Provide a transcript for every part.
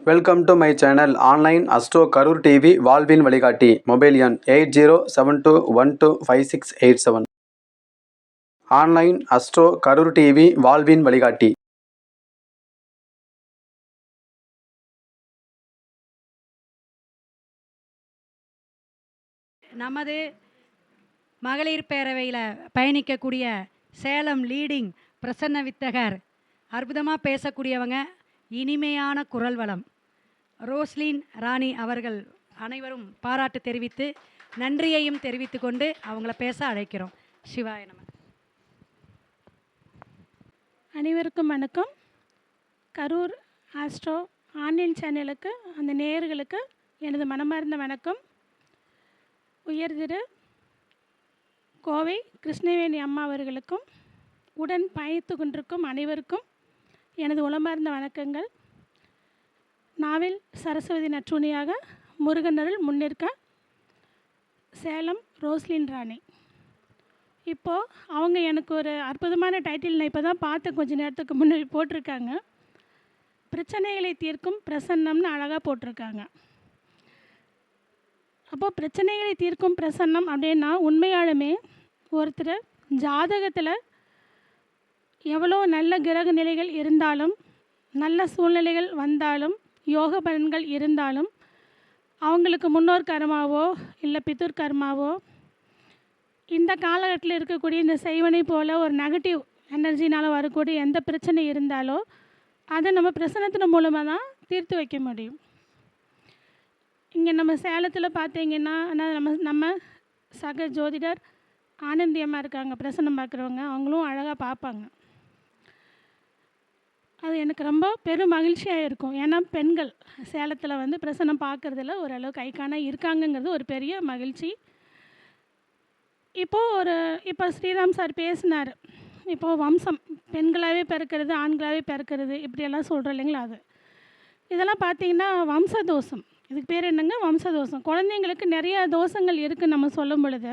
Welcome to my channel online astro Karur TV வாழ்வின் வழிகாட்டி mobile எண் eight zero seven two one two five six eight seven online astro Karur TV வாழ்வின் வழிகாட்டி நமது மகளிர் பேரவையில் பயணிக்கக்கூடிய சேலம் லீடிங் பிரசன்ன வித்தகர் அற்புதமாக பேசக்கூடியவங்க இனிமையான குரல் வளம். ரோஸ்லின் ராணி அவர்கள் அனைவரும் பாராட்டு தெரிவித்து நன்றியையும் தெரிவித்து கொண்டு அவங்கள பேச அழைக்கிறோம். சிவாய நம. அனைவருக்கும் வணக்கம். கரூர் ஆஸ்ட்ரோ ஆன்லைன் சேனலுக்கு அந்த நேயர்களுக்கு எனது மனமார்ந்த வணக்கம். உயர் திரு கோவை கிருஷ்ணவேணி அம்மா அவர்களுக்கும் உடன் பயணித்து கொண்டிருக்கும் அனைவருக்கும் எனது உளமார்ந்த வணக்கங்கள். நாவில் சரஸ்வதி நற்றுணையாக முருகனருள் முன்னிற்க சேலம் ரோஸ்லின் ராணி. இப்போது அவங்க எனக்கு ஒரு அற்புதமான டைட்டில் நான் இப்போ தான் பார்த்தேன் கொஞ்ச நேரத்துக்கு முன்னாடி போட்டிருக்காங்க. பிரச்சனைகளை தீர்க்கும் பிரசன்னம்னு அழகாக போட்டிருக்காங்க. அப்போது பிரச்சனைகளை தீர்க்கும் பிரசன்னம் அப்படின்னா உண்மையாலுமே ஒருத்தர் ஜாதகத்தில் எவ்வளோ நல்ல கிரக நிலைகள் இருந்தாலும் நல்ல சூழ்நிலைகள் வந்தாலும் யோக பலன்கள் இருந்தாலும் அவங்களுக்கு முன்னோர் கர்மாவோ இல்லை பித்தூர் கர்மாவோ இந்த காலகட்டத்தில் இருக்கக்கூடிய இந்த செய்வனை போல் ஒரு நெகட்டிவ் எனர்ஜினால் வரக்கூடிய எந்த பிரச்சனை இருந்தாலோ அதை நம்ம பிரசனத்தின் மூலமாக தான் தீர்த்து வைக்க முடியும். இங்கே நம்ம சேலத்தில் பார்த்தீங்கன்னா ஆனால் நம்ம நம்ம சக ஜோதிடர் ஆனந்தியமாக இருக்காங்க பிரசனம் பார்க்குறவங்க அவங்களும் அழகாக பார்ப்பாங்க. அது எனக்கு ரொம்ப பெரும் மகிழ்ச்சியாக இருக்கும். ஏன்னா பெண்கள் சேலத்தில் வந்து பிரசனம் பார்க்குறதுல ஓரளவு கை இருக்காங்கங்கிறது ஒரு பெரிய மகிழ்ச்சி. இப்போது ஒரு இப்போ ஸ்ரீராம் சார் பேசினார். இப்போது வம்சம் பெண்களாகவே பிறக்கிறது ஆண்களாகவே பிறக்கிறது இப்படியெல்லாம் சொல்கிறோம் இல்லைங்களா அது? இதெல்லாம் பார்த்தீங்கன்னா வம்ச தோஷம் இதுக்கு பேர் என்னங்க? வம்ச தோஷம் குழந்தைங்களுக்கு நிறைய தோஷங்கள் இருக்குது நம்ம சொல்லும் பொழுது.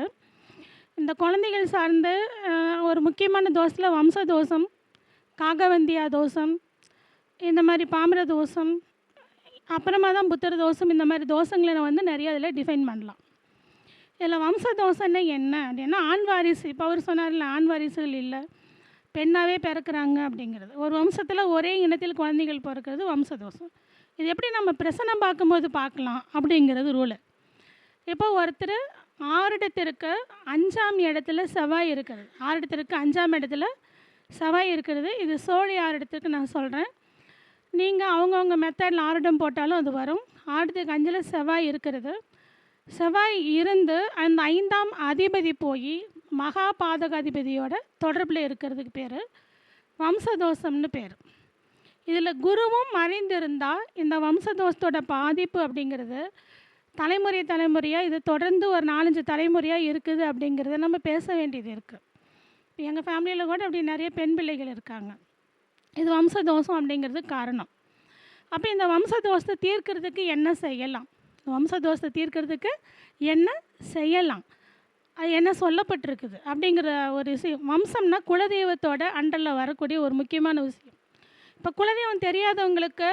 இந்த குழந்தைகள் சார்ந்த ஒரு முக்கியமான தோஷத்தில் வம்ச தோஷம் காகவந்தியா தோஷம் இந்த மாதிரி பாமர தோஷம் அப்புறமா தான் புத்தர தோசம் இந்த மாதிரி தோசங்களை நான் வந்து நிறைய இதில் டிஃபைன் பண்ணலாம். இதில் வம்ச தோசைன்னா என்ன அப்படின்னா ஆண் வாரிசு இப்போ அவர் சொன்னார்ல ஆண் வாரிசுகள் இல்லை பெண்ணாகவே பிறக்கிறாங்க அப்படிங்கிறது. ஒரு வம்சத்தில் ஒரே இனத்தில் குழந்தைகள் பிறக்கிறது வம்ச தோசம். இது எப்படி நம்ம பிரசனம் பார்க்கும்போது பார்க்கலாம் அப்படிங்கிறது ரூலு இப்போ ஒருத்தர் ஆறிடத்திற்கு அஞ்சாம் இடத்துல செவ்வாய் இருக்கிறது. ஆறிடத்திற்கு அஞ்சாம் இடத்துல செவ்வாய் இருக்கிறது. இது சோழி ஆறிடத்துக்கு நான் சொல்கிறேன் நீங்கள் அவங்கவுங்க மெத்தடில் ஆரிடம் போட்டாலும் அது வரும். ஆடத்துக்கு அஞ்சில் செவ்வாய் இருக்கிறது. செவ்வாய் இருந்து அந்த ஐந்தாம் அதிபதி போய் மகா பாதகாதிபதியோட தொடர்பில் இருக்கிறதுக்கு பேர். வம்சதோஷம்னு பேர். இதில் குருவும் மறைந்திருந்தால் இந்த வம்சதோஷத்தோட பாதிப்பு அப்படிங்கிறது தலைமுறை தலைமுறையாக இது தொடர்ந்து ஒரு நாலஞ்சு தலைமுறையாக இருக்குது அப்படிங்கிறத நம்ம பேச வேண்டியது இருக்குது எங்கள் ஃபேமிலியில் கூட அப்படி நிறைய பெண் பிள்ளைகள் இருக்காங்க. இது வம்சதோஷம் அப்படிங்கிறது காரணம். அப்போ இந்த வம்சதோஷத்தை தீர்க்கிறதுக்கு என்ன செய்யலாம்? வம்சதோஷத்தை தீர்க்கிறதுக்கு என்ன செய்யலாம்? அது என்ன சொல்லப்பட்டிருக்குது? அப்படிங்கிற ஒரு விஷயம். வம்சம்னா குலதெய்வத்தோட அண்டரில் வரக்கூடிய ஒரு முக்கியமான விஷயம். இப்போ குலதெய்வம் தெரியாதவங்களுக்கு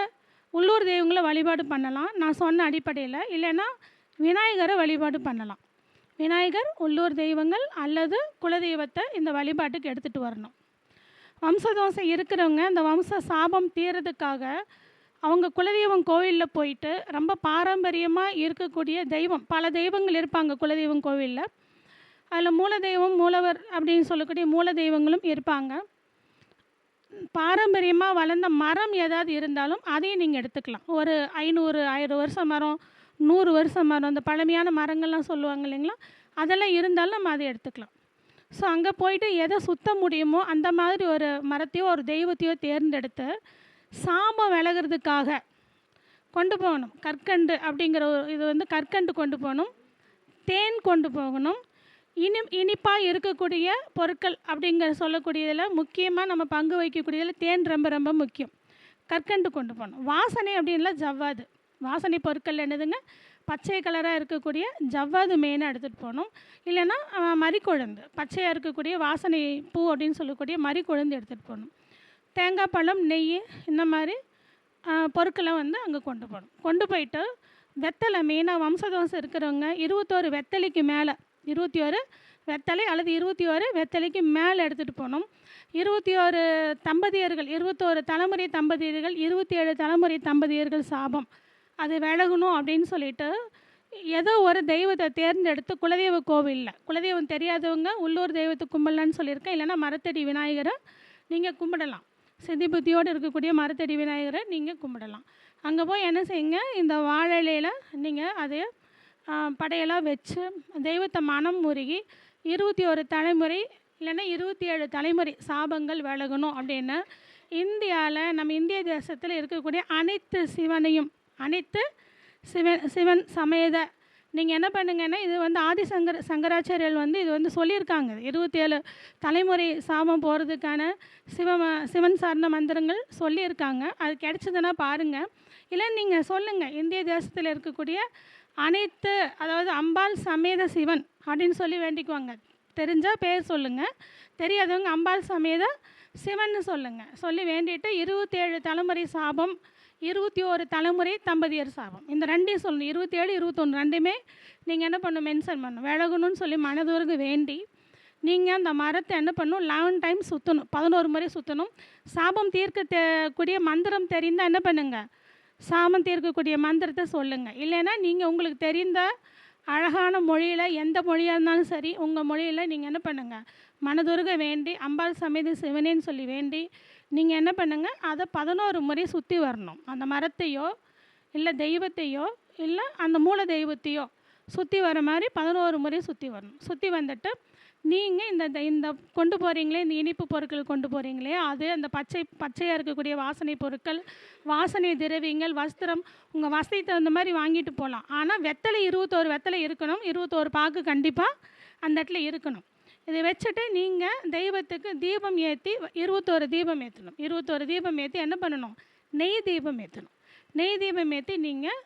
உள்ளூர் தெய்வங்களை வழிபாடு பண்ணலாம். நான் சொன்ன அடிப்படையில். இல்லைன்னா விநாயகரை வழிபாடு பண்ணலாம். விநாயகர் உள்ளூர் தெய்வங்கள் அல்லது குலதெய்வத்தை இந்த வழிபாட்டுக்கு எடுத்துகிட்டு வரணும். வம்சதோஷம் இருக்கிறவங்க அந்த வம்ச சாபம் தீர்றதுக்காக அவங்க குலதெய்வம் கோவிலில் போயிட்டு ரொம்ப பாரம்பரியமாக இருக்கக்கூடிய தெய்வம் பல தெய்வங்கள் இருப்பாங்க குலதெய்வம் கோவிலில். அதில் மூல தெய்வம் மூலவர் அப்படின்னு சொல்லக்கூடிய மூல தெய்வங்களும் இருப்பாங்க. பாரம்பரியமாக வளர்ந்த மரம் ஏதாவது இருந்தாலும் அதையும் நீங்கள் எடுத்துக்கலாம். ஒரு ஐநூறு ஆயிரம் வருஷம் மரம் நூறு வருஷம் மரம் அந்த பழமையான மரங்கள்லாம் சொல்லுவாங்க இல்லைங்களா? அதெல்லாம் இருந்தாலும் நம்ம அதை எடுத்துக்கலாம். ஸோ அங்கே போயிட்டு எதை சுத்த முடியுமோ அந்த மாதிரி ஒரு மரத்தையோ ஒரு தெய்வத்தையோ தேர்ந்தெடுத்து சாம்பம் விலகிறதுக்காக கொண்டு போகணும். கற்கண்டு அப்படிங்கிற ஒரு இது வந்து கற்கண்டு கொண்டு போகணும். தேன் கொண்டு போகணும். இனி இனிப்பாக இருக்கக்கூடிய பொருட்கள் அப்படிங்கிற சொல்லக்கூடியதில் முக்கியமாக நம்ம பங்கு வைக்கக்கூடியதில் தேன் ரொம்ப ரொம்ப முக்கியம். கற்கண்டு கொண்டு போகணும். வாசனை அப்படின்லாம் ஜவ்வாது. வாசனை பொருட்கள் என்னதுங்க? பச்சை கலராக இருக்கக்கூடிய ஜவ்வாது மெயினாக எடுத்துகிட்டு போகணும். இல்லைன்னா மறிக்குழுந்து. மரிக்கொழுந்து பச்சையாக இருக்கக்கூடிய வாசனை பூ அப்படின்னு சொல்லக்கூடிய மரிக்கொழுந்து எடுத்துகிட்டு போகணும். தேங்காய் பழம் நெய் இந்த மாதிரி பொருட்களை வந்து அங்கே கொண்டு போகணும். கொண்டு போயிட்டு வெத்தலை மெயினாக வம்சதோசம் இருக்கிறவங்க இருபத்தோரு வெத்தலைக்கு மேலே இருபத்தி ஒரு வெத்தலை அல்லது இருபத்தி ஒரு வெத்தலைக்கு மேலே எடுத்துகிட்டு போகணும். இருபத்தி ஒரு தம்பதியர்கள் இருபத்தோரு தலைமுறை தம்பதியர்கள் இருபத்தி ஏழு தலைமுறை தம்பதியர்கள் சாபம். அது விலகணும் அப்படின்னு சொல்லிட்டு ஏதோ ஒரு தெய்வத்தை தேர்ந்தெடுத்து குலதெய்வ கோவிலில் குலதெய்வம் தெரியாதவங்க உள்ளூர் தெய்வத்தை கும்பிடலான்னு சொல்லியிருக்கேன். இல்லைன்னா மரத்தடி விநாயகரை நீங்கள் கும்பிடலாம். சித்தி புத்தியோடு இருக்கக்கூடிய மரத்தடி விநாயகரை நீங்கள் கும்பிடலாம். அங்கே போய் என்ன செய்யுங்க இந்த வாழலையில் நீங்கள் அதை படையெல்லாம் வச்சு தெய்வத்தை மனம் முருகி இருபத்தி ஒரு தலைமுறை இல்லைன்னா இருபத்தி ஏழு தலைமுறை சாபங்கள் விலகணும் அப்படின்னு இந்தியாவில் நம்ம இந்திய தேசத்தில் இருக்கக்கூடிய அனைத்து சிவனையும் அனைத்து சிவன் சிவன் சமேத. நீங்கள் என்ன பண்ணுங்கன்னா இது வந்து ஆதிசங்கர் சங்கராச்சாரியர் வந்து இது வந்து சொல்லியிருக்காங்க. இருபத்தி ஏழு தலைமுறை சாபம் போகிறதுக்கான சிவ சிவன் சார்ந்த மந்திரங்கள் சொல்லியிருக்காங்க. அது கிடைச்சதுன்னா பாருங்கள் இல்லை நீங்கள் சொல்லுங்கள் இந்திய தேசத்தில் இருக்கக்கூடிய அனைத்து அதாவது அம்பாள் சமேத சிவன் அப்படின்னு சொல்லி வேண்டிக்குவாங்க. தெரிஞ்சால் பேர் சொல்லுங்கள் தெரியாதவங்க அம்பாள் சமேத சிவன்னு சொல்லுங்கள் சொல்லி வேண்டிட்டு இருபத்தேழு தலைமுறை சாபம் இருபத்தி ஒரு தலைமுறை தம்பதியர் சாபம் இந்த ரெண்டையும் சொல்லணும். இருபத்தி ஏழு இருபத்தொன்று ரெண்டுமே நீங்கள் என்ன பண்ணணும்? மென்ஷன் பண்ணணும். விலகணும்னு சொல்லி மனதுவருக்கு வேண்டி நீங்கள் அந்த மரத்தை என்ன பண்ணணும்? லெவன் டைம் சுற்றணும் பதினோரு முறை சுற்றணும் சாபம் தீர்க்க கூடிய மந்திரம் தெரிந்தால் என்ன பண்ணுங்க? சாபம் தீர்க்கக்கூடிய மந்திரத்தை சொல்லுங்கள் இல்லைன்னா நீங்கள் உங்களுக்கு தெரிந்த அழகான மொழியில் எந்த மொழியாக இருந்தாலும் சரி உங்கள் மொழியில் நீங்கள் என்ன பண்ணுங்கள் மனதுருக வேண்டி அம்பாள் சமேதி சிவனேன்னு சொல்லி வேண்டி நீங்கள் என்ன பண்ணுங்கள் அதை பதினோரு முறை சுற்றி வரணும். அந்த மரத்தையோ இல்லை தெய்வத்தையோ இல்லை அந்த மூல தெய்வத்தையோ சுற்றி வர மாதிரி பதினோரு முறை சுற்றி வரணும். சுற்றி வந்துட்டு நீங்கள் இந்த இந்த கொண்டு போகிறீங்களே இந்த இனிப்பு பொருட்கள் கொண்டு போகிறீங்களே அது அந்த பச்சை பச்சையாக இருக்கக்கூடிய வாசனை பொருட்கள் வாசனை திரவியங்கள் வஸ்திரம் உங்கள் வசதிக்கு தகுந்த மாதிரி வாங்கிட்டு போகலாம் ஆனால் வெத்தலை இருபத்தோரு வெத்தலை இருக்கணும். இருபத்தோரு பாக்கு கண்டிப்பாக அந்த இடத்துல இருக்கணும். இதை வச்சுட்டு நீங்கள் தெய்வத்துக்கு தீபம் ஏற்றி இருபத்தோரு தீபம் ஏற்றணும் இருபத்தோரு தீபம் ஏற்றி என்ன பண்ணணும்? நெய் தீபம் ஏற்றணும் நெய் தீபம் ஏற்றி நீங்கள்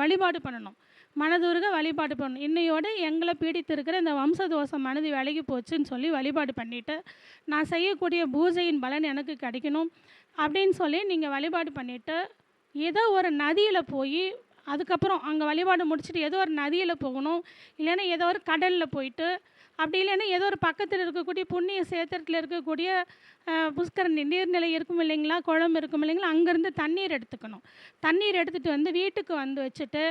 வழிபாடு பண்ணணும். மனதுருக வழிபாடு பண்ணணும். இன்னையோடு எங்களை பீடித்திருக்கிற இந்த வம்சதோஷம் மனது விலகி போச்சுன்னு சொல்லி வழிபாடு பண்ணிவிட்டு நான் செய்யக்கூடிய பூஜையின் பலன் எனக்கு கிடைக்கணும் அப்படின்னு சொல்லி நீங்கள் வழிபாடு பண்ணிவிட்டு ஏதோ ஒரு நதியில் போய் அதுக்கப்புறம் அங்கே வழிபாடு முடிச்சுட்டு ஏதோ ஒரு நதியில் போகணும். இல்லைன்னா ஏதோ ஒரு கடலில் போயிட்டு அப்படி இல்லைன்னா ஏதோ ஒரு பக்கத்தில் இருக்கக்கூடிய புண்ணிய சேத்திரத்தில் இருக்கக்கூடிய புஷ்கரணி நீர்நிலை இருக்கும் இல்லைங்களா? குளம் இருக்கும் இல்லைங்களா? அங்கேருந்து தண்ணீர் எடுத்துக்கணும். தண்ணீர் எடுத்துகிட்டு வந்து வீட்டுக்கு வந்து வச்சுட்டு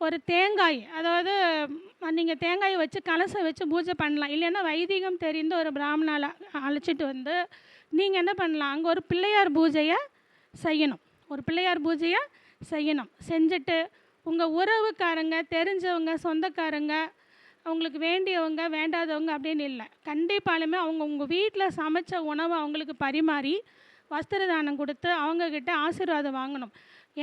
ஒரு தேங்காய் அதாவது நீங்கள் தேங்காயை வச்சு கலசை வச்சு பூஜை பண்ணலாம். இல்லைன்னா வைதிகம் தெரிந்த ஒரு பிராமணால அழைச்சிட்டு வந்து நீங்கள் என்ன பண்ணலாம்? அங்கே ஒரு பிள்ளையார் பூஜையை செய்யணும். ஒரு பிள்ளையார் பூஜையை செய்யணும். செஞ்சுட்டு உங்கள் உறவுக்காரங்க தெரிஞ்சவங்க சொந்தக்காரங்க அவங்களுக்கு வேண்டியவங்க வேண்டாதவங்க அப்படின்னு இல்லை. கண்டிப்பாலுமே அவங்க உங்கள் வீட்டில் சமைச்ச உணவை அவங்களுக்கு பரிமாறி வஸ்திர தானம் கொடுத்து அவங்கக்கிட்ட ஆசீர்வாதம் வாங்கணும்.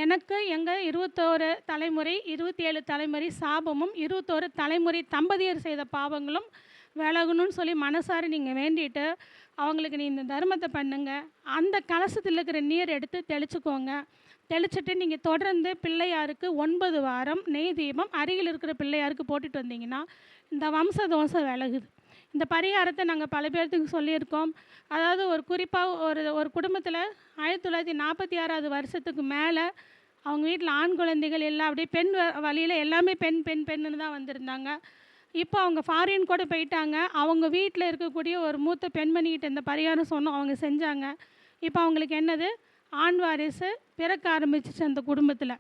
எனக்கு எங்கள் இருபத்தோரு தலைமுறை இருபத்தி ஏழு தலைமுறை சாபமும் இருபத்தோரு தலைமுறை தம்பதியர் செய்த பாவங்களும் விலகணும்னு சொல்லி மனசார நீங்கள் வேண்டிட்டு அவங்களுக்கு நீ இந்த தர்மத்தை பண்ணுங்க. அந்த கலசத்தில் இருக்கிற நீர் எடுத்து தெளிச்சுக்கோங்க. தெளிச்சிட்டு நீங்கள் தொடர்ந்து பிள்ளையாருக்கு ஒன்பது வாரம் நெய் தீபம் அருகில் இருக்கிற பிள்ளையாருக்கு போட்டுட்டு வந்தீங்கன்னா இந்த வம்ச தோசை விலகுது. இந்த பரிகாரத்தை நாங்கள் பல பேர்த்துக்கு சொல்லியிருக்கோம். அதாவது ஒரு குறிப்பாக ஒரு ஒரு குடும்பத்தில் ஆயிரத்தி தொள்ளாயிரத்தி நாற்பத்தி ஆறாவது வருஷத்துக்கு மேலே அவங்க வீட்டில் ஆண் குழந்தைகள் எல்லாம் அப்படியே பெண் வழியில் எல்லாமே பெண் பெண் பெண்ணுன்னு தான் வந்திருந்தாங்க. இப்போ அவங்க ஃபாரின் கூட போயிட்டாங்க. அவங்க வீட்டில் இருக்கக்கூடிய ஒரு மூத்த பெண்மணிகிட்ட இந்த பரிகாரம் சொன்னோம். அவங்க செஞ்சாங்க. இப்போ அவங்களுக்கு என்னது? ஆண் வாரிசு பிறக்க ஆரம்பிச்சிச்சு அந்த குடும்பத்தில்.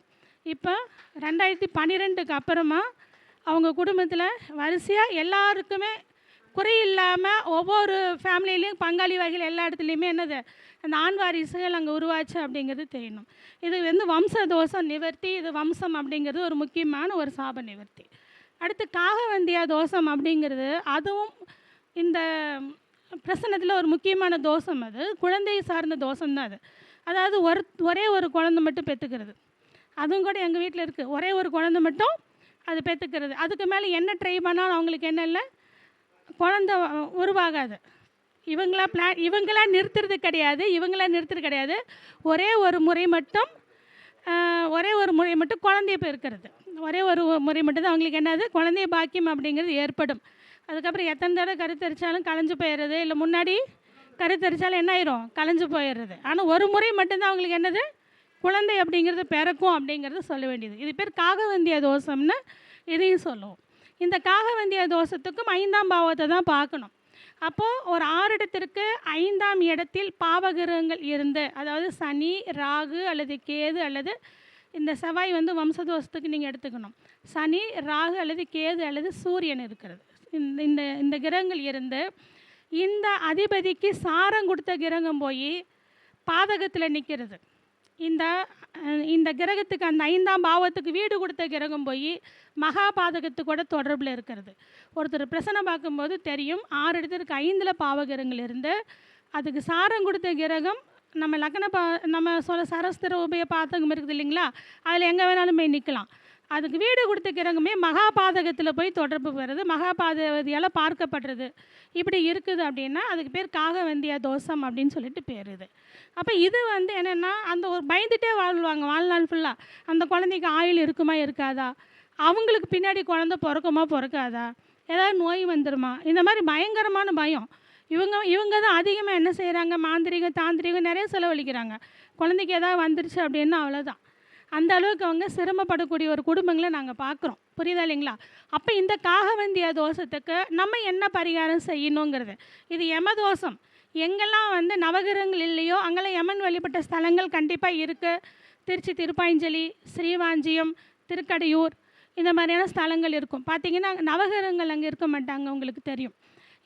இப்போ ரெண்டாயிரத்தி பன்னிரெண்டுக்கு அப்புறமா அவங்க குடும்பத்தில் வரிசையாக எல்லாருக்குமே குறையில்லாமல் ஒவ்வொரு ஃபேமிலியிலையும் பங்காளி வகையில் எல்லா இடத்துலையுமே என்னது அந்த ஆண் வாரிசுகள் அங்கே உருவாச்சு அப்படிங்கிறது தெரியணும். இது வந்து வம்ச தோஷம் நிவர்த்தி இது வம்சம் அப்படிங்கிறது ஒரு முக்கியமான ஒரு சாப நிவர்த்தி. அடுத்து காகவந்தியா தோஷம் அப்படிங்கிறது அதுவும் இந்த பிரசனத்தில் ஒரு முக்கியமான தோஷம் அது. குழந்தை சார்ந்த தோஷம் தான் அது. அதாவது ஒரு ஒரே ஒரு குழந்தை மட்டும் பெற்றுக்கிறது அதுவும் கூட எங்கள் வீட்டில் இருக்குது ஒரே ஒரு குழந்தை மட்டும் அது பெற்றுக்கிறது அதுக்கு மேலே என்ன ட்ரை பண்ணாலும் அவங்களுக்கு என்ன இல்லை? குழந்த உருவாகாது. இவங்களா பிளான் இவங்களா நிறுத்துறது கிடையாது. இவங்களா நிறுத்துறது கிடையாது. ஒரே ஒரு முறை மட்டும் ஒரே ஒரு முறை மட்டும் குழந்தைய பெருக்கிறது. ஒரே ஒரு முறை மட்டும் தான் அவங்களுக்கு என்னது? குழந்தைய பாக்கியம் அப்படிங்கிறது ஏற்படும். அதுக்கப்புறம் எத்தனை தடவை கருத்தரிச்சாலும் கலைஞ்சு போயிடுறது. இல்லை முன்னாடி கருத்தரிச்சாலும் என்ன ஆயிரும்? கலைஞ்சு போயிடுறது. ஆனால் ஒரு முறை மட்டும்தான் அவங்களுக்கு என்னது? குழந்தை அப்படிங்கிறது பிறக்கும் அப்படிங்கிறது சொல்ல வேண்டியது. இது பேர் காகவந்திய தோஷம்னு இதையும் சொல்லுவோம். இந்த காகவந்திய தோஷத்துக்கும் ஐந்தாம் பாவத்தை தான் பார்க்கணும். அப்போது ஒரு ஆறிடத்திற்கு ஐந்தாம் இடத்தில் பாவகிரகங்கள் இருந்து அதாவது சனி ராகு அல்லது கேது அல்லது இந்த செவ்வாய் வந்து வம்சதோஷத்துக்கு நீங்கள் எடுத்துக்கணும். சனி ராகு அல்லது கேது அல்லது சூரியன் இருக்கிறது. இந்த இந்த இந்த கிரகங்கள் இருந்து இந்த அதிபதிக்கு சாரம் கொடுத்த கிரகம் போய் பாதகத்தில் நிற்கிறது இந்த இந்த கிரகத்துக்கு அந்த ஐந்தாம் பாவத்துக்கு வீடு கொடுத்த கிரகம் போய் மகா பாதகத்துக்கூட தொடர்பில் இருக்கிறது. ஒருத்தர் பிரசனை பார்க்கும்போது தெரியும் ஆறு இடத்திற்கு ஐந்தில் பாவகிரகங்கள் இருந்து அதுக்கு சாரம் கொடுத்த கிரகம் நம்ம லக்ன பா நம்ம சொல்ல சரஸ்திர உபய பாதகம் இருக்குது இல்லைங்களா? அதில் எங்கே வேணாலும் போய் நிற்கலாம் அதுக்கு வீடு கொடுத்துக்கிறவங்கமே மகாபாதகத்தில் போய் தொடர்பு வருது மகாபாதவதியால் பார்க்கப்படுறது. இப்படி இருக்குது அப்படின்னா அதுக்கு பேர் காகவந்தியா தோஷம் அப்படின்னு சொல்லிட்டு பேர் இது. அப்போ இது வந்து என்னென்னா அந்த ஒரு பயந்துட்டே வாழ்வாங்க வாழ்நாள் ஃபுல்லாக அந்த குழந்தைக்கு ஆயுள் இருக்குமா இருக்காதா? அவங்களுக்கு பின்னாடி குழந்தை பிறக்குமா பிறக்காதா? ஏதாவது நோய் வந்துருமா? இந்த மாதிரி பயங்கரமான பயம். இவங்க இவங்க தான் அதிகமாக என்ன செய்கிறாங்க மாந்திரிகம் தாந்திரிகம் நிறைய செலவழிக்கிறாங்க. குழந்தைக்கு ஏதாவது வந்துருச்சு அப்படின்னா அவ்வளோதான் அந்த அளவுக்கு அவங்க சிரமப்படக்கூடிய ஒரு குடும்பங்களை நாங்கள் பார்க்குறோம் புரியுதா இல்லைங்களா? அப்போ இந்த காகவந்திய தோஷத்துக்கு நம்ம என்ன பரிகாரம் செய்யணுங்கிறது? இது யமதோஷம் எங்கெல்லாம் வந்து நவகிரகங்கள் இல்லையோ அங்கெல்லாம் யமன் வழிபட்ட ஸ்தலங்கள் கண்டிப்பாக இருக்குது திருச்சி திருப்பாஞ்சலி ஸ்ரீவாஞ்சியம் திருக்கடையூர் இந்த மாதிரியான ஸ்தலங்கள் இருக்கும். பார்த்தீங்கன்னா நவகிரகங்கள் அங்கே இருக்க மாட்டாங்க உங்களுக்கு தெரியும்.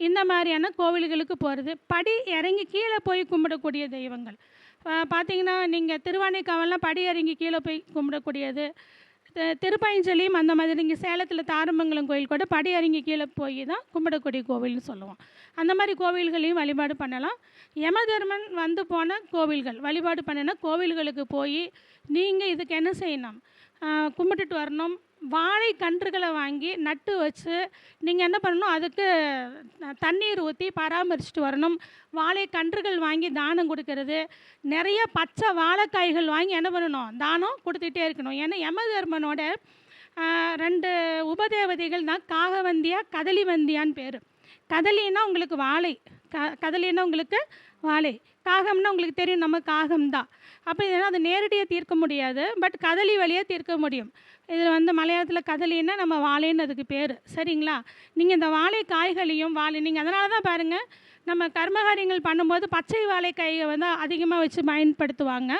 இந்த மாதிரியான கோவில்களுக்கு போகிறது படி இறங்கி கீழே போய் கும்பிடக்கூடிய தெய்வங்கள். பார்த்தீங்கன்னா நீங்கள் திருவானைக்காவெல்லாம் படி இறங்கி கீழே போய் கும்பிடக்கூடியது. திருப்பயஞ்சலியும் அந்த மாதிரி இங்கே சேலத்தில் தாரமங்கலம் கோயில் கூட படி இறங்கி கீழே போய் தான் கும்பிடக்கூடிய கோவில்னு சொல்லுவோம். அந்த மாதிரி கோவில்களையும் வழிபாடு பண்ணலாம். யமதர்மன் வந்து போன கோவில்கள் வழிபாடு பண்ணினா கோவில்களுக்கு போய் நீங்கள் இதுக்கு என்ன செய்யணும்? கும்பிட்டுட்டு வரணும். வாழை கன்றுகளை வாங்கி நட்டு வச்சு நீங்கள் என்ன பண்ணணும்? அதுக்கு தண்ணீர் ஊற்றி பராமரிச்சுட்டு வரணும். வாழை கன்றுகள் வாங்கி தானம் கொடுக்கறது. நிறைய பச்சை வாழைக்காய்கள் வாங்கி என்ன பண்ணணும்? தானம் கொடுத்துட்டே இருக்கணும். ஏன்னா யமதர்மனோட ரெண்டு உபதேவதைகள் தான் காகவந்தியா கதலிவந்தியான்னு பேர். கதலின்னா உங்களுக்கு வாழை. க கதலின்னா உங்களுக்கு வாழை. காகம்னா உங்களுக்கு தெரியும் நம்ம காகம் தான் அப்போ இதெல்லாம் அது நேரடியாக தீர்க்க முடியாது. பட் கதலி வழியாக தீர்க்க முடியும். இதில் வந்து மலையாளத்தில் கதலின்னா நம்ம வாழைன்னு அதுக்கு பேர். சரிங்களா? நீங்கள் இந்த வாழை காய்களையும் வாழை நீங்கள் அதனால தான் பாருங்கள் நம்ம கர்மகாரியங்கள் பண்ணும்போது பச்சை வாழைக்காயை வந்து அதிகமாக வச்சு பயன்படுத்துவாங்க.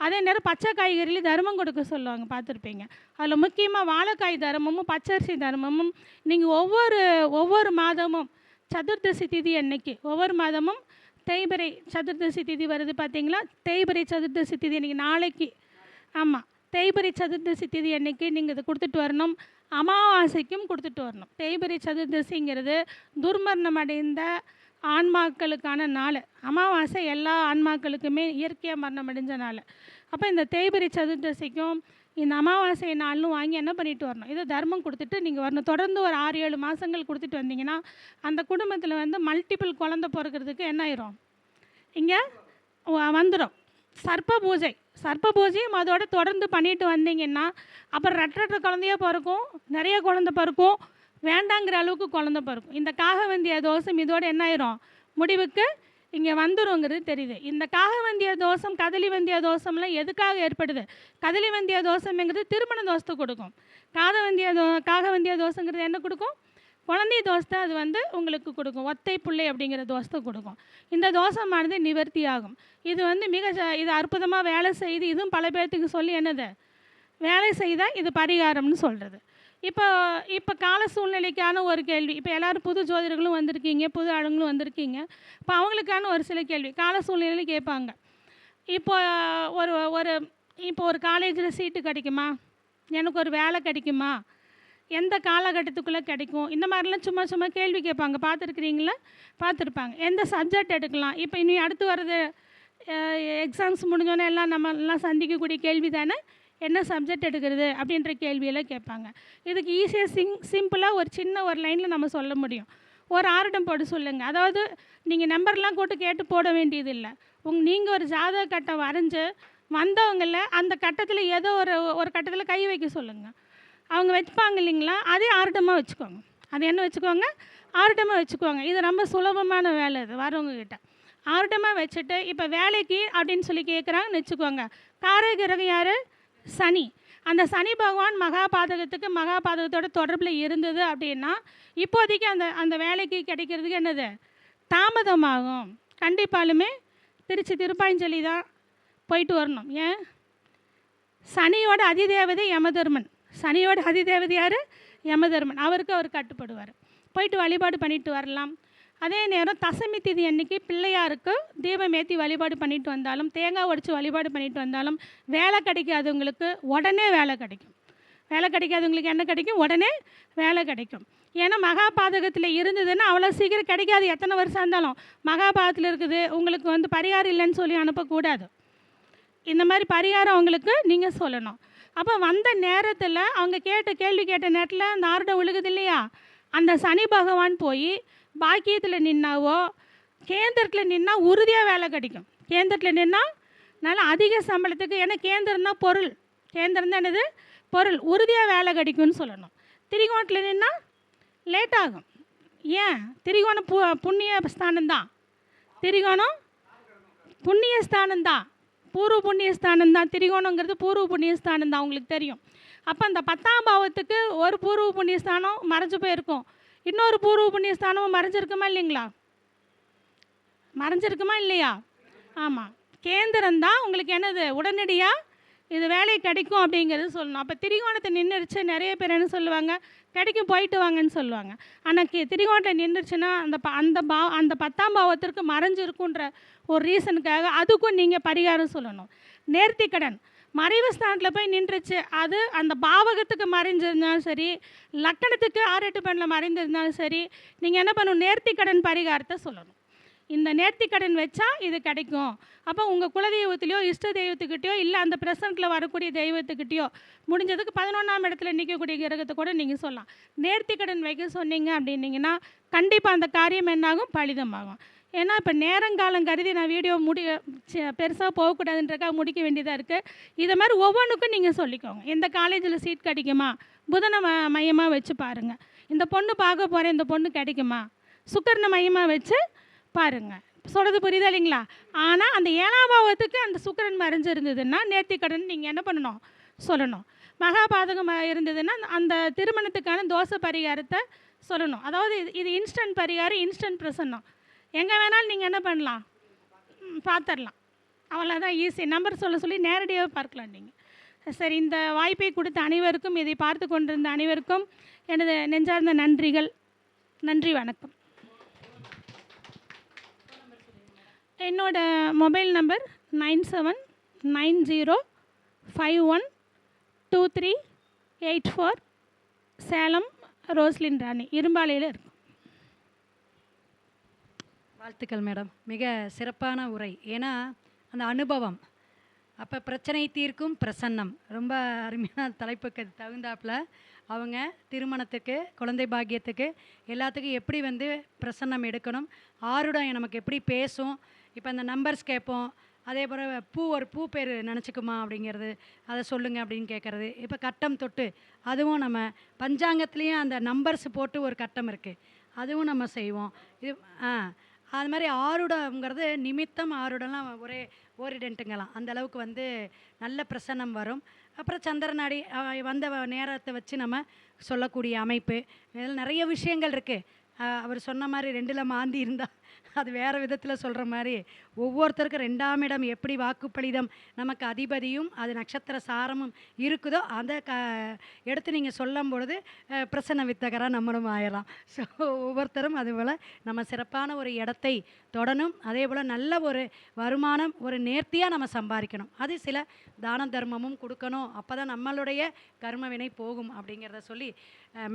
அதே நேரம் பச்சை காய்கறியில் தர்மம் கொடுக்க சொல்லுவாங்க பார்த்துருப்பீங்க. அதில் முக்கியமாக வாழைக்காய் தர்மமும் பச்சரிசி தர்மமும் நீங்கள் ஒவ்வொரு ஒவ்வொரு மாதமும் சதுர்தசி திதி அன்னைக்கு ஒவ்வொரு மாதமும் தேய்பிரை சதுர்தசி திதி வருது பார்த்தீங்களா? தேய்பிரை சதுர்தசி திதி இன்றைக்கி நாளைக்கு ஆமாம் தேய்பரி சதுர்தசி திதி அன்னைக்கு நீங்கள் இதை கொடுத்துட்டு வரணும். அமாவாசைக்கும் கொடுத்துட்டு வரணும். தேய்பிரை சதுர்தசிங்கிறது துர்மரணம் அடைந்த ஆன்மாக்களுக்கான நாள். அமாவாசை எல்லா ஆன்மாக்களுக்குமே இயற்கையாக மரணம் அடைஞ்ச நாள். அப்போ இந்த தேய்பரி சதுர்தசிக்கும் இந்த அமாவாசை நாள்னு வாங்கி என்ன பண்ணிட்டு வரணும்? இது தர்மம் கொடுத்துட்டு நீங்கள் வரணும். தொடர்ந்து ஒரு ஆறு ஏழு மாதங்கள் கொடுத்துட்டு வந்தீங்கன்னா அந்த குடும்பத்தில் வந்து மல்டிபிள் குழந்தை பிறக்கிறதுக்கு என்ன ஆயிரும்? இங்கே வந்துடும் சர்ப்ப பூஜை சர்ப்ப பூஜையும் அதோட தொடர்ந்து பண்ணிட்டு வந்தீங்கன்னா அப்புறம் ரெட்டரட்ட குழந்தைய பிறக்கும் நிறைய குழந்தை பிறக்கும் வேண்டாங்கிற அளவுக்கு குழந்தை பிறக்கும். இந்த காகவந்திய தோஷம் இதோட என்ன ஆயிரும்? முடிவுக்கு இங்கே வந்துருங்கிறது தெரியுது. இந்த காகவந்திய தோஷம் கதலிவந்திய தோஷம்லாம் எதுக்காக ஏற்படுது? கதலிவந்திய தோஷம்ங்கிறது திருமண தோஷத்தை கொடுக்கும். காதவந்திய தோ காகவந்திய தோஷங்கிறது என்ன கொடுக்கும்? குழந்தை தோசை அது வந்து உங்களுக்கு கொடுக்கும். ஒத்தை பிள்ளை அப்படிங்கிற தோஷத்தை கொடுக்கும். இந்த தோஷமானது நிவர்த்தி ஆகும் இது வந்து மிக ச- இது அற்புதமாக வேலை செய்து இதுவும் பல பேர்த்துக்கு சொல்லி என்னது? வேலை செய்தால் இது பரிகாரம்னு சொல்கிறது இப்போ இப்போ கால சூழ்நிலைக்கான ஒரு கேள்வி. இப்போ எல்லாரும் புது ஜோதிடர்களும் வந்திருக்கீங்க புது ஆளுங்களும் வந்திருக்கீங்க. இப்போ அவங்களுக்கான ஒரு சில கேள்வி. கால சூழ்நிலையில் கேட்பாங்க. இப்போ ஒரு ஒரு இப்போ ஒரு காலேஜில் சீட்டு கிடைக்குமா? எனக்கு ஒரு வேலை கிடைக்குமா? எந்த காலகட்டத்துக்குள்ளே கிடைக்கும்? இந்த மாதிரிலாம் சும்மா சும்மா கேள்வி கேட்பாங்க. பார்த்துருக்குறீங்களா? பார்த்துருப்பாங்க. எந்த சப்ஜெக்ட் எடுக்கலாம்? இப்போ இனி அடுத்து வர்றது எக்ஸாம்ஸ் முடிஞ்சோன்னே எல்லாம் நம்ம எல்லாம் சந்திக்கக்கூடிய கேள்வி தானே? என்ன சப்ஜெக்ட் எடுக்கிறது? அப்படின்ற கேள்வியெல்லாம் கேட்பாங்க. இதுக்கு ஈஸியாக சிங் சிம்பிளாக ஒரு சின்ன ஒரு லைனில் நம்ம சொல்ல முடியும். ஒரு ஆரிடம் போட்டு சொல்லுங்கள் அதாவது நீங்கள் நம்பர்லாம் கூட்டு கேட்டு போட வேண்டியதில்லை. உங் நீங்கள் ஒரு ஜாதக கட்டம் வரைஞ்சு வந்தவங்கள அந்த கட்டத்தில் ஏதோ ஒரு ஒரு கட்டத்தில் கை வைக்க சொல்லுங்கள் அவங்க வைப்பாங்க இல்லைங்களா? அதே ஆர்டமாக வச்சுக்கோங்க. அது என்ன வச்சுக்கோங்க? ஆர்டமாக வச்சுக்கோங்க. இது ரொம்ப சுலபமான வேலை இது வரவங்கக்கிட்ட ஆர்டமாக வச்சுட்டு இப்போ வேலைக்கு அப்படின்னு சொல்லி கேட்குறாங்கன்னு வச்சுக்கோங்க. காரகிரகம் யார்? சனி. அந்த சனி பகவான் மகாபாதகத்துக்கு மகாபாதகத்தோட தொடர்பில் இருந்தது அப்படின்னா இப்போதைக்கு அந்த அந்த வேலைக்கு கிடைக்கிறதுக்கு என்னது? தாமதமாகும். கண்டிப்பாலுமே திருச்சி திருப்பாஞ்சலி தான் போயிட்டு வரணும். ஏன்? சனியோட அதிதேவதை யமதர்மன். சனியோட அதிதேவதை யார்? யமதர்மன். அவருக்கு அவர் கட்டுப்படுவார். போயிட்டு வழிபாடு பண்ணிட்டு வரலாம். அதே நேரம் தசமி திதி அன்னைக்கு பிள்ளையாருக்கு தீபம் ஏற்றி வழிபாடு பண்ணிட்டு வந்தாலும் தேங்காய் உடச்சி வழிபாடு பண்ணிட்டு வந்தாலும் வேலை கிடைக்காதவங்களுக்கு உடனே வேலை கிடைக்கும். வேலை கிடைக்காதவங்களுக்கு என்ன கிடைக்கும்? உடனே வேலை கிடைக்கும். ஏன்னா மகாபாதகத்தில் இருந்ததுன்னா அவ்வளோ சீக்கிரம் கிடைக்காது. எத்தனை வருஷம் இருந்தாலும் மகாபாதத்தில் இருக்குது. உங்களுக்கு வந்து பரிகாரம் இல்லைன்னு சொல்லி அனுப்பக்கூடாது. இந்த மாதிரி பரிகாரம் அவங்களுக்கு நீங்கள் சொல்லணும். அப்போ வந்த நேரத்தில் அவங்க கேட்ட கேள்வி கேட்ட நேரத்தில் அந்த ஆருடம் விழுகுது இல்லையா? அந்த சனி பகவான் போய் பாக்கியத்தில் நின்னாவோ கேந்திரத்தில் நின்னா உறுதியாக வேலை கிடைக்கும். கேந்திரத்தில் நின்னா நல்லா அதிக சம்பளத்துக்கு ஏன்னா கேந்திரம்னா பொருள். கேந்திரம் தான் என்னது? பொருள். உறுதியாக வேலை கிடைக்கும்னு சொல்லணும். திரிகோணத்தில் நின்னா லேட் ஆகும். ஏன்? திரிகோணம் பு புண்ணிய ஸ்தானம் தான் திரிகோணம் புண்ணிய ஸ்தானம் தான் பூர்வ புண்ணியஸ்தானம் தான். திரிகோணங்கிறது பூர்வ புண்ணிய ஸ்தானம் தான் உங்களுக்கு தெரியும். அப்போ அந்த பத்தாம் பாவத்துக்கு ஒரு பூர்வ புண்ணியஸ்தானம் மறைஞ்சு போயிருக்கும். இன்னொரு பூர்வ புண்ணியஸ்தானமும் மறைஞ்சிருக்குமா இல்லைங்களா? மறைஞ்சிருக்குமா இல்லையா? ஆமாம் கேந்திரம் தான் உங்களுக்கு என்னது? உடனடியாக இது வேலை கிடைக்கும் அப்படிங்கிறது சொல்லணும். அப்போ திரிகோணத்தை நின்றுச்சு நிறைய பேர் என்ன சொல்லுவாங்க? கிடைக்கும் போயிட்டு வாங்கன்னு சொல்லுவாங்க. ஆனால் கே திரிகோணத்தை நின்றுச்சுன்னா அந்த ப அந்த பா அந்த பத்தாம் பாவத்திற்கு மறைஞ்சிருக்குன்ற ஒரு ரீசனுக்காக அதுக்கும் நீங்கள் பரிகாரம் சொல்லணும். நேர்த்தி கடன். மறைவு ஸ்தானத்தில் போய் நின்றுச்சு. அது அந்த பாவகத்துக்கு மறைஞ்சிருந்தாலும் சரி லக்கணத்துக்கு ஆரெட்டு பண்ணில் மறைந்திருந்தாலும் சரி நீங்கள் என்ன பண்ணணும்? நேர்த்தி கடன் பரிகாரத்தை சொல்லணும். இந்த நேர்த்தி கடன் வச்சா இது கிடைக்கும். அப்போ உங்கள் குலதெய்வத்திலையோ இஷ்ட தெய்வத்துக்கிட்டயோ இல்லை அந்த பிரசன்ட்டில் வரக்கூடிய தெய்வத்துக்கிட்டயோ முடிஞ்சதுக்கு பதினொன்றாம் இடத்துல நிற்கக்கூடிய கிரகத்தை கூட நீங்கள் சொல்லலாம். நேர்த்தி கடன் வைக்க சொன்னீங்க அப்படின்னீங்கன்னா கண்டிப்பாக அந்த காரியம் என்னாகும்? பலிதமாகும். ஏன்னா இப்போ நேரங்காலம் கருதி நான் வீடியோ முடி பெருசாக போகக்கூடாதுன்றக்காக முடிக்க வேண்டியதாக இருக்குது இதை மாதிரி ஒவ்வொன்றுக்கும் நீங்கள் சொல்லிக்கோங்க. இந்த காலேஜில் சீட் கிடைக்குமா? புதனை ம மையமாக வச்சு பாருங்கள் இந்த பொண்ணு பார்க்க போகிறேன் இந்த பொண்ணு கிடைக்குமா? சுக்கரனை மையமாக வச்சு பாருங்க. சொல்கிறது புரியுதா இல்லைங்களா? ஆனால் அந்த ஏழாம் பாவத்துக்கு அந்த சுக்கிரன் மறைஞ்சிருந்ததுன்னா நேர்த்தி கடன் நீங்கள் என்ன பண்ணணும்? சொல்லணும். மகாபாதகம் இருந்ததுன்னா அந்த- திருமணத்துக்கான தோசை பரிகாரத்தை சொல்லணும். அதாவது இது இது இன்ஸ்டன்ட் பரிகாரம் இன்ஸ்டன்ட் பிரசன்னம். எங்கே வேணாலும் நீங்கள் என்ன பண்ணலாம்? பார்த்துடலாம் அவ்வளோதான் ஈஸி நம்பர் சொல்ல சொல்லி நேரடியாக பார்க்கலாம் நீங்கள் சரி இந்த வாய்ப்பை கொடுத்த அனைவருக்கும் இதை பார்த்து கொண்டிருந்த அனைவருக்கும் எனது நெஞ்சார்ந்த நன்றிகள். நன்றி வணக்கம். என்னோட mobile number nine seven nine zero five one two three eight four Salem Roslin Rani இரும்பாலையில் இருக்கும். வாழ்த்துக்கள் மேடம். மிக சிறப்பான உரை. ஏன்னா அந்த அனுபவம். அப்போ பிரச்சனை தீர்க்கும் பிரசன்னம். ரொம்ப அருமையான தலைப்புக்கு தகுந்தாப்புல அவங்க திருமணத்துக்கு குழந்தை பாக்கியத்துக்கு எல்லாத்துக்கும் எப்படி வந்து பிரசன்னம் எடுக்கணும் ஆருடம் நமக்கு எப்படி பேசும் இப்போ அந்த நம்பர்ஸ் கேட்போம். அதே போல் பூ ஒரு பூ பேர் நினச்சிக்குமா அப்படிங்கிறது அதை சொல்லுங்கள் அப்படின்னு கேட்குறது. இப்போ கட்டம் தொட்டு அதுவும் நம்ம பஞ்சாங்கத்துலேயும் அந்த நம்பர்ஸ் போட்டு ஒரு கட்டம் இருக்குது அதுவும் நம்ம செய்வோம். இது ஆ அது மாதிரி ஆருடங்கிறது நிமித்தம் ஆருடம்லாம் ஒரே ஓரிடென்ட்டுங்களாம். அந்த அளவுக்கு வந்து நல்ல பிரசன்னம் வரும். அப்புறம் சந்திரநாடி வந்த வ- நேரத்தை வச்சு நம்ம சொல்லக்கூடிய அமைப்பு. இதில் நிறைய விஷயங்கள் இருக்குது அவர் சொன்ன மாதிரி ரெண்டில் மாந்தி இருந்தால் அது வேறு விதத்தில் சொல்கிற மாதிரி ஒவ்வொருத்தருக்கும் ரெண்டாம் இடம் எப்படி வாக்குப்பளிதம் நமக்கு அதிபதியும் அது நட்சத்திர சாரமும் இருக்குதோ அந்த க எடுத்து நீங்கள் சொல்லும் பொழுது பிரசன்ன வித்தகராக நம்மளும் ஆயிடலாம் ஸோ ஒவ்வொருத்தரும் அதுபோல் நம்ம சிறப்பான ஒரு இடத்தை தொடணும் அதே போல் நல்ல ஒரு வருமானம் ஒரு நேர்த்தியாக நம்ம சம்பாதிக்கணும். அது சில தான தர்மமும் கொடுக்கணும். அப்போ தான் நம்மளுடைய கர்மவினை போகும் அப்படிங்கிறத சொல்லி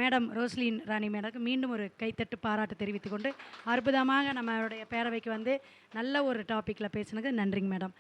மேடம் ரோஸ்லின் ராணி மேடக்கு மீண்டும் ஒரு கைத்தட்டு பாராட்டு தெரிவித்துக்கொண்டு அற்புதமாக நம்மளுடைய பேரவைக்கு வந்து நல்ல ஒரு டாப்பிக்கில் பேசினது நன்றிங்க மேடம்.